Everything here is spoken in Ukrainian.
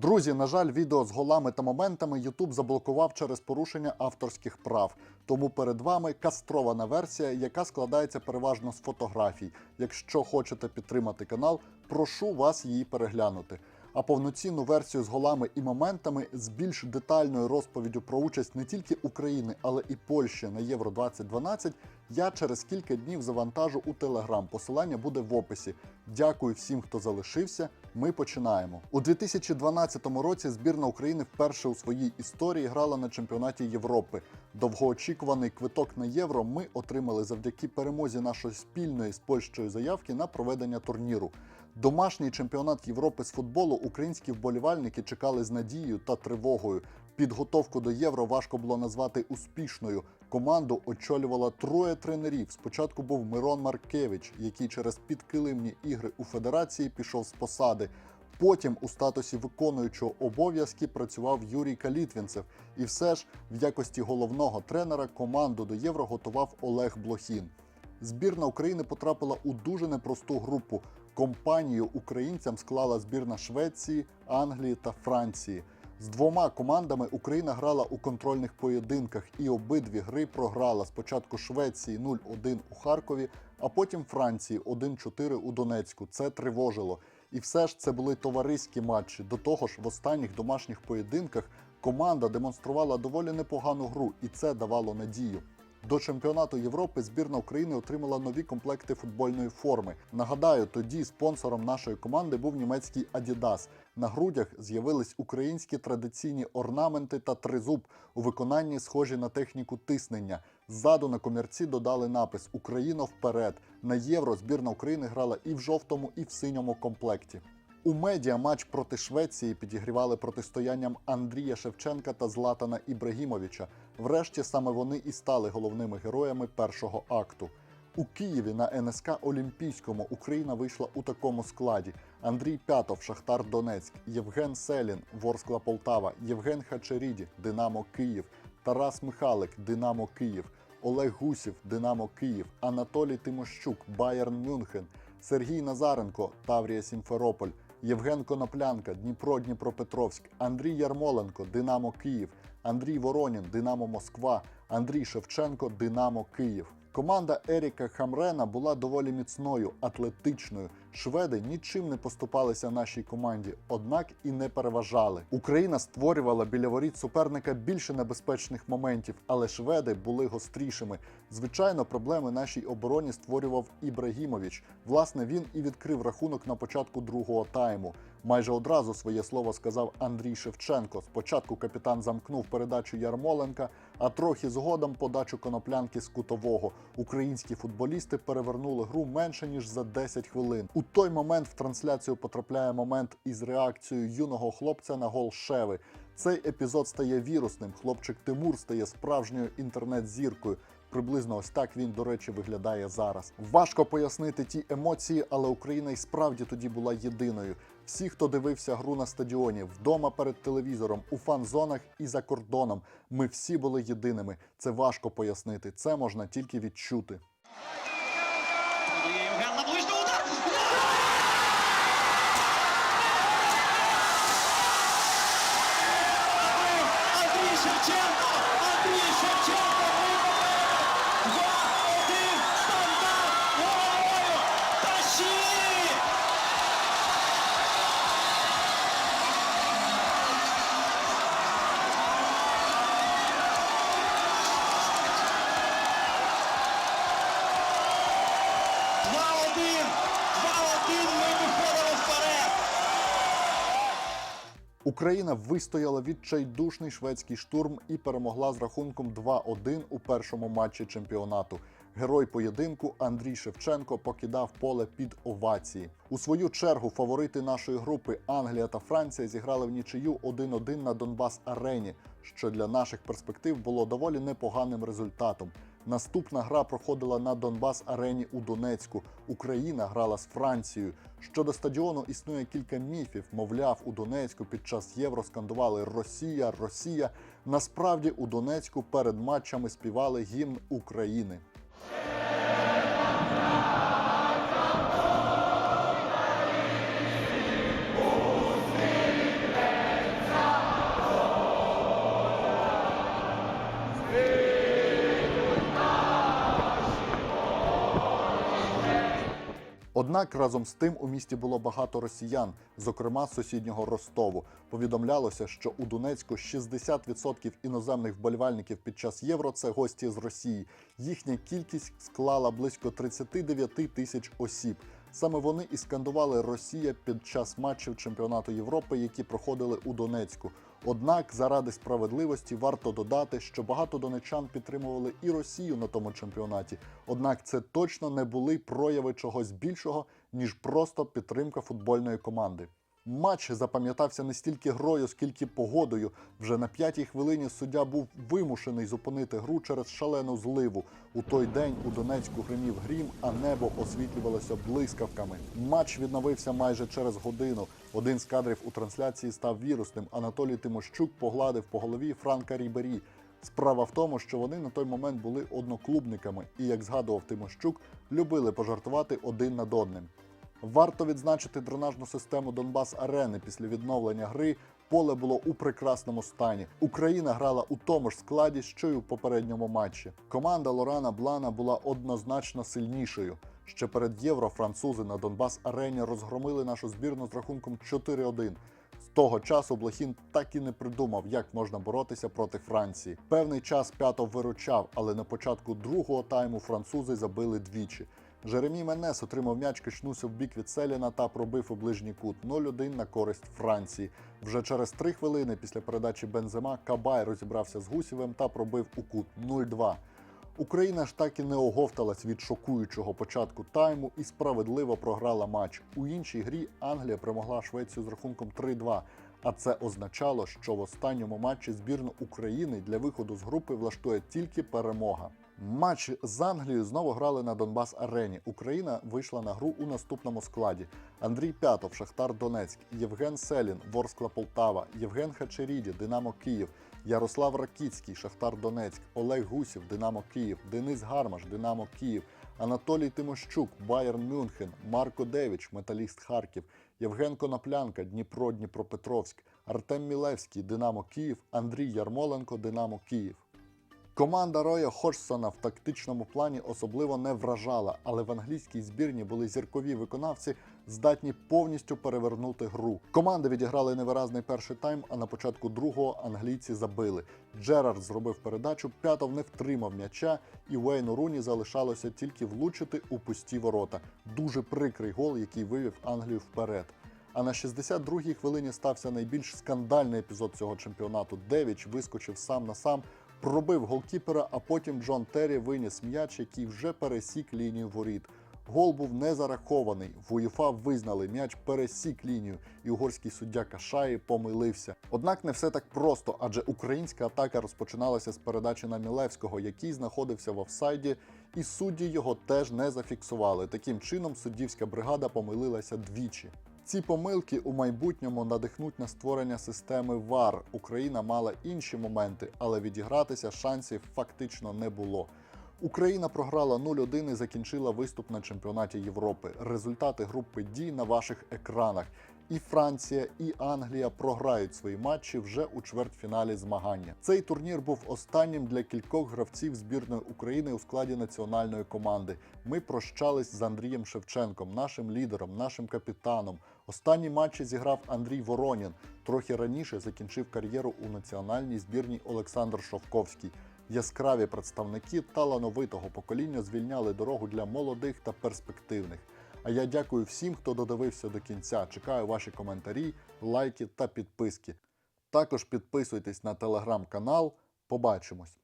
Друзі, на жаль, відео з голами та моментами YouTube заблокував через порушення авторських прав. Тому перед вами кастрована версія, яка складається переважно з фотографій. Якщо хочете підтримати канал, прошу вас її переглянути. А повноцінну версію з голами і моментами з більш детальною розповіддю про участь не тільки України, але і Польщі на Євро 2012 я через кілька днів завантажу у Телеграм. Посилання буде в описі. Дякую всім, хто залишився. Ми починаємо. У 2012 році збірна України вперше у своїй історії грала на чемпіонаті Європи. Довгоочікуваний квиток на євро ми отримали завдяки перемозі нашої спільної з Польщею заявки на проведення турніру. Домашній чемпіонат Європи з футболу українські вболівальники чекали з надією та тривогою. Підготовку до євро важко було назвати успішною. Команду очолювало троє тренерів. Спочатку був Мирон Маркевич, який через підкилимні ігри у федерації пішов з посади. Потім у статусі виконуючого обов'язки працював Юрій Калітвінцев. І все ж в якості головного тренера команду до євро готував Олег Блохін. Збірна України потрапила у дуже непросту групу. Компанію українцям склала збірна Швеції, Англії та Франції. З двома командами Україна грала у контрольних поєдинках і обидві гри програла спочатку Швеції 0-1 у Харкові, а потім Франції 1-4 у Донецьку. Це тривожило. І все ж це були товариські матчі. До того ж, в останніх домашніх поєдинках команда демонструвала доволі непогану гру, і це давало надію. До чемпіонату Європи збірна України отримала нові комплекти футбольної форми. Нагадаю, тоді спонсором нашої команди був німецький Adidas. На грудях з'явились українські традиційні орнаменти та тризуб у виконанні схожі на техніку тиснення. Ззаду на комірці додали напис Україна вперед. На євро збірна України грала і в жовтому, і в синьому комплекті. У медіа матч проти Швеції підігрівали протистоянням Андрія Шевченка та Златана Ібрагімовича. Врешті саме вони і стали головними героями першого акту. У Києві на НСК Олімпійському Україна вийшла у такому складі: Андрій Пятов, Шахтар Донецьк, Євген Селін, Ворскла Полтава, Євген Хачеріді, Динамо Київ, Тарас Михалик, Динамо Київ, Олег Гусів, Динамо Київ, Анатолій Тимощук, Байерн Мюнхен, Сергій Назаренко, Таврія Сімферополь. Євген Коноплянка, Дніпро, Дніпропетровськ, Андрій Ярмоленко, Динамо Київ, Андрій Воронін, Динамо Москва, Андрій Шевченко, Динамо Київ. Команда Еріка Хамрена була доволі міцною, атлетичною. Шведи нічим не поступалися нашій команді, однак і не переважали. Україна створювала біля воріт суперника більше небезпечних моментів, але шведи були гострішими. Звичайно, проблеми нашій обороні створював Ібрагімович. Власне, він і відкрив рахунок на початку другого тайму. Майже одразу своє слово сказав Андрій Шевченко. Спочатку капітан замкнув передачу Ярмоленка, а трохи згодом подачу коноплянки з кутового. Українські футболісти перевернули гру менше ніж за 10 хвилин. У той момент в трансляцію потрапляє момент із реакцією юного хлопця на гол Шеви. Цей епізод стає вірусним. Хлопчик Тимур стає справжньою інтернет-зіркою. Приблизно ось так він, до речі, виглядає зараз. Важко пояснити ті емоції, але Україна і справді тоді була єдиною. Всі, хто дивився гру на стадіоні, вдома перед телевізором, у фан-зонах і за кордоном, ми всі були єдиними. Це важко пояснити. Це можна тільки відчути. Андрій Шевченко! Андрій Шевченко Україна вистояла відчайдушний шведський штурм і перемогла з рахунком 2-1 у першому матчі чемпіонату. Герой поєдинку Андрій Шевченко покидав поле під овації. У свою чергу фаворити нашої групи Англія та Франція зіграли в нічию 1-1 на Донбас Арені, що для наших перспектив було доволі непоганим результатом. Наступна гра проходила на Донбас Арені у Донецьку. Україна грала з Францією. Щодо стадіону існує кілька міфів. Мовляв, у Донецьку під час євро скандували Росія, Росія. Насправді у Донецьку перед матчами співали гімн України. Однак разом з тим у місті було багато росіян, зокрема з сусіднього Ростову. Повідомлялося, що у Донецьку 60% іноземних вболівальників під час євро це гості з Росії. Їхня кількість склала близько 39 тисяч осіб. Саме вони і скандували Росія під час матчів чемпіонату Європи, які проходили у Донецьку. Однак, заради справедливості варто додати, що багато донечан підтримували і Росію на тому чемпіонаті. Однак це точно не були прояви чогось більшого, ніж просто підтримка футбольної команди. Матч запам'ятався не стільки грою, скільки погодою. Вже на п'ятій хвилині суддя був вимушений зупинити гру через шалену зливу. У той день у Донецьку гримів грім, а небо освітлювалося блискавками. Матч відновився майже через годину. Один з кадрів у трансляції став вірусним. Анатолій Тимощук погладив по голові Франка Рібері. Справа в тому, що вони на той момент були одноклубниками, і, як згадував Тимощук, любили пожартувати один над одним. Варто відзначити дренажну систему Донбас Арени після відновлення гри. Поле було у прекрасному стані. Україна грала у тому ж складі, що й у попередньому матчі. Команда Лорана Блана була однозначно сильнішою. Ще перед євро французи на Донбас Арені розгромили нашу збірну з рахунком 4-1. З того часу Блохін так і не придумав, як можна боротися проти Франції. Певний час п'ятов виручав, але на початку другого тайму французи забили двічі. Жеремій Менес отримав м'яч, качнувся в бік від Селіна та пробив у ближній кут 0-1 на користь Франції. Вже через три хвилини після передачі Бензема Кабай розібрався з Гусєвим та пробив у кут 0-2. Україна ж так і не оговталась від шокуючого початку тайму і справедливо програла матч. У іншій грі Англія перемогла Швецію з рахунком 3-2. А це означало, що в останньому матчі збірну України для виходу з групи влаштує тільки перемога. Матч з Англією знову грали на Донбас Арені. Україна вийшла на гру у наступному складі: Андрій П'ятов, Шахтар Донецьк, Євген Селін, Ворскла Полтава, Євген Хачеріді, Динамо Київ, Ярослав Ракіцький, Шахтар Донецьк, Олег Гусів, Динамо Київ, Денис Гармаш, Динамо Київ, Анатолій Тимощук, Байерн Мюнхен, Марко Девіч, Металіст Харків, Євген Коноплянка, Дніпро, Дніпропетровськ, Артем Мілевський, Динамо Київ, Андрій Ярмоленко, Динамо Київ. Команда Роя Ходжсона в тактичному плані особливо не вражала, але в англійській збірні були зіркові виконавці, здатні повністю перевернути гру. Команди відіграли невиразний перший тайм, а на початку другого англійці забили. Джерард зробив передачу, п'ятов не втримав м'яча, і Уейну Руні залишалося тільки влучити у пусті ворота. Дуже прикрий гол, який вивів Англію вперед. А на 62-й хвилині стався найбільш скандальний епізод цього чемпіонату. Девіч вискочив сам на сам, пробив голкіпера, а потім Джон Террі виніс м'яч, який вже пересік лінію воріт. Гол був не зарахований. В УЄФА визнали м'яч пересік лінію, і угорський суддя Кашаї помилився. Однак не все так просто, адже українська атака розпочиналася з передачі на Мілевського, який знаходився в офсайді, і судді його теж не зафіксували. Таким чином суддівська бригада помилилася двічі. Ці помилки у майбутньому надихнуть на створення системи ВАР. Україна мала інші моменти, але відігратися шансів фактично не було. Україна програла 0-1 і закінчила виступ на чемпіонаті Європи. Результати групи дій на ваших екранах. І Франція, і Англія програють свої матчі вже у чвертьфіналі змагання. Цей турнір був останнім для кількох гравців збірної України у складі національної команди. Ми прощались з Андрієм Шевченком, нашим лідером, нашим капітаном. Останні матчі зіграв Андрій Воронін. Трохи раніше закінчив кар'єру у національній збірній Олександр Шовковський. Яскраві представники талановитого покоління звільняли дорогу для молодих та перспективних. А я дякую всім, хто додивився до кінця. Чекаю ваші коментарі, лайки та підписки. Також підписуйтесь на телеграм-канал. Побачимось!